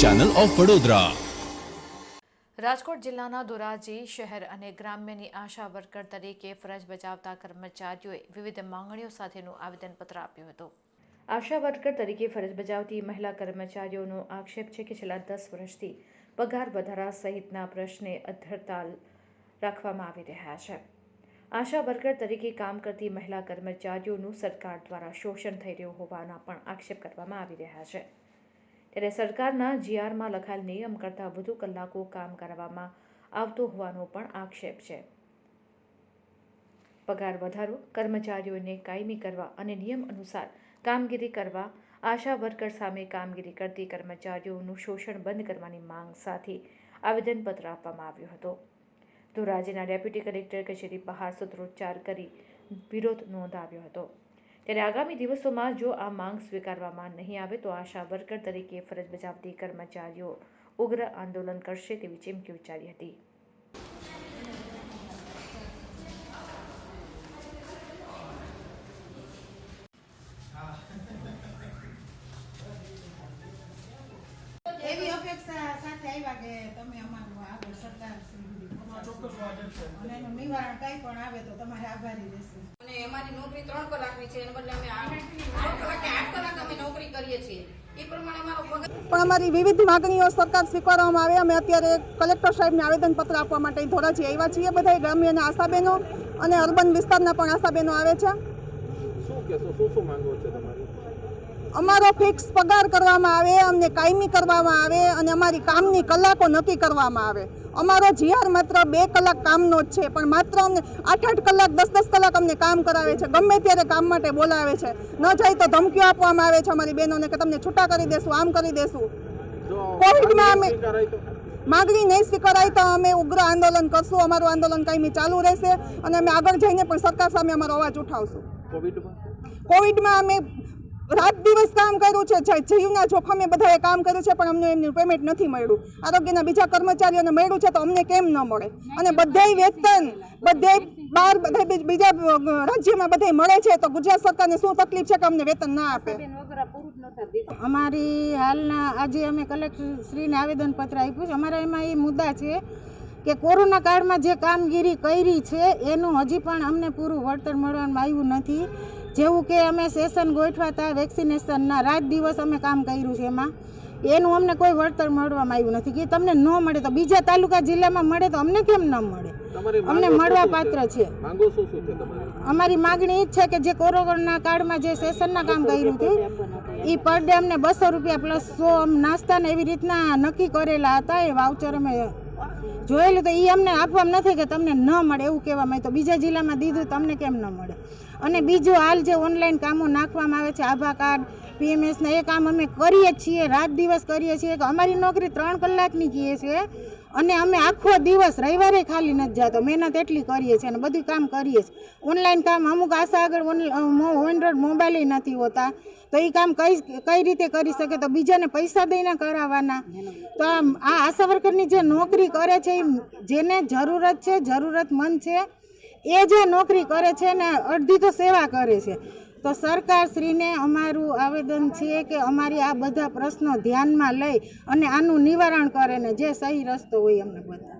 Channel of Vadodara Rajkot જિલ્લાના ધોરાજી શહેર અને ગ્રામ્યની આશા વર્કર તરીકે ફરજ બજાવતા કર્મચારીઓએ વિવિધ માંગણીઓ સાથેનું આવેદનપત્ર આપ્યું હતું. આશા વર્કર તરીકે ફરજ બજાવતી મહિલા કર્મચારીઓનો આક્ષેપ છે કે છેલ્લા દસ વર્ષથી પગાર વધારા સહિતના પ્રશ્ને અધરતાલ રાખવામાં આવી રહ્યા છે. આશા વર્કર તરીકે કામ કરતી મહિલા કર્મચારીઓનું સરકાર દ્વારા શોષણ થઈ રહ્યું હોવાના પણ આક્ષેપ કરવામાં આવી રહ્યા છે. ત્યારે સરકારના જીઆરમાં લખાયેલ નિયમ કરતાં વધુ કલાકો કામ કરવામાં આવતો હોવાનો પણ આક્ષેપ છે. પગાર વધારો, કર્મચારીઓને કાયમી કરવા અને નિયમ અનુસાર કામગીરી કરવા, આશા વર્કર સામે કામગીરી કરતી કર્મચારીઓનું શોષણ બંધ કરવાની માંગ સાથે આવેદનપત્ર આપવામાં આવ્યો હતો. તો રાજ્યના ડેપ્યુટી કલેક્ટર કચેરી બહાર સૂત્રોચ્ચાર કરી વિરોધ નોંધાવ્યો હતો. ત્યારે આગામી દિવસોમાં જો આ માંગ સ્વીકારવામાં નહીં આવે તો આશા વર્કર તરીકે ફરજ બજાવતી કર્મચારીઓ ઉગ્ર આંદોલન કરશે તેવી ચીમકી ઉચ્ચારી હતી. એવી અપેક્ષા સાથે આવ્યા કે તમે અમારું આગળ સરકાર અને એનું નિવારણ કઈ પણ આવે તો તમારે આભારી રહેશું. અને અમારી નોકરી ત્રણ કલાકની છે એને બદલે અમે આઠ ત્રણ આઠ કલાક અમે નોકરી કરીએ છીએ. એ પ્રમાણે અમારો પગાર પણ અમારી વિવિધ માગણીઓ સરકાર સ્વીકારવામાં આવે. અમે અત્યારે કલેક્ટર સાહેબને આવેદનપત્ર આપવા માટે ધોરાજી આવ્યા છીએ. બધા ગ્રામ્યના આશાબેનો અને અર્બન વિસ્તારના પણ આશાબેનો આવે છે. શું કહેશો? શું શું માંગો છો તમારી? અમારો ફિક્સ પગાર કરવામાં આવે અમને કાયમી કરવામાં આવે અને અમારી કામની કલાકો નક્કી કરવામાં આવે. અમારો જીઆર માત્ર બે કલાક કામનો જ છે પણ માત્ર અમને આઠ આઠ કલાક દસ દસ કલાક અમને કામ કરાવે છે. ગમે ત્યારે કામ માટે બોલાવે છે. ન જાય તો ધમકીઓ આપવામાં આવે છે અમારી બહેનોને કે તમને છૂટા કરી દેશું આમ કરી દેશું. કોવિડમાં અમે- માગણી નહીં સ્વીકારાય તો અમે ઉગ્ર આંદોલન કરશું અમારું આંદોલન કાયમી ચાલુ રહેશે અને અમે આગળ જઈને પણ સરકાર સામે અમારો અવાજ ઉઠાવશું. કોવિડમાં? કોવિડમાં અમે રાત દિવસ કામ કર્યું છે જીવના જોખમે બધાએ કામ કર્યું છે પણ અમને એમનું પેમેન્ટ નથી મળ્યું. આરોગ્યના બીજા કર્મચારીઓને મળ્યું છે તો અમને કેમ ન મળે? અને બધાય વેતન બધે બાર બધા બીજા રાજ્યમાં બધે મળે છે તો ગુજરાત સરકારને શું તકલીફ છે કે અમને વેતન ના આપે? અમારી હાલના આજે અમે કલેક્ટર શ્રીને આવેદનપત્ર આપ્યું છે. અમારા એમાં એ મુદ્દા છે કે કોરોના કાળમાં જે કામગીરી કરી છે એનું હજી પણ અમને પૂરું વળતર મળવામાં આવ્યું નથી. જેવું કે અમે સેશન ગોઠવા હતા વેક્સિનેશનના રાત દિવસ અમે કામ કર્યું છે એમાં. એનું અમને કોઈ વળતર મળવામાં આવ્યું નથી. કે તમને ન મળે તો બીજા તાલુકા જિલ્લામાં મળે તો અમને કેમ ન મળે? અમને મળવા પાત્ર છે. માંગો શું શું છે તમારી? અમારી માગણી એ જ છે કે જે કોરોના કાળમાં જે સેશનના કામ કર્યું હતું એ પર ડે અમને બસો રૂપિયા પ્લસ સો આમ નાસ્તાને એવી રીતના નક્કી કરેલા હતા. એ વાઉચર અમે જોયેલું તો એ અમને આપવામાં નથી કે તમને ન મળે એવું કહેવામાં તો બીજા જિલ્લામાં દીધું તમને કેમ ન મળે? અને બીજું હાલ જે ઓનલાઈન કામો નાખવામાં આવે છે, આભા કાર્ડ પીએમએસના એ કામ અમે કરીએ છીએ, રાત દિવસ કરીએ છીએ કે અમારી નોકરી ત્રણ કલાકની કહીએ છીએ અને અમે આખો દિવસ રવિવારે ખાલી નથી જતો. મહેનત એટલી કરીએ છીએ અને બધું કામ કરીએ છીએ. ઓનલાઈન કામ અમુક આશા આગળ એન્ડ્રોઈડ મોબાઈલ નથી હોતા. તો એ કામ કઈ કઈ રીતે કરી શકે? તો બીજાને પૈસા દઈને કરાવવાના. તો આ આશા વર્કરની જે નોકરી કરે છે એ જેને જરૂરત છે, જરૂરતમંદ છે, એ જે નોકરી કરે છે ને અડધી તો સેવા કરે છે. તો સરકારશ્રીને અમારું આવેદન છે કે અમારી આ બધા પ્રશ્નો ધ્યાનમાં લઈ અને આનું નિવારણ કરે ને જે સહી રસ્તો હોય અમને બતાવે.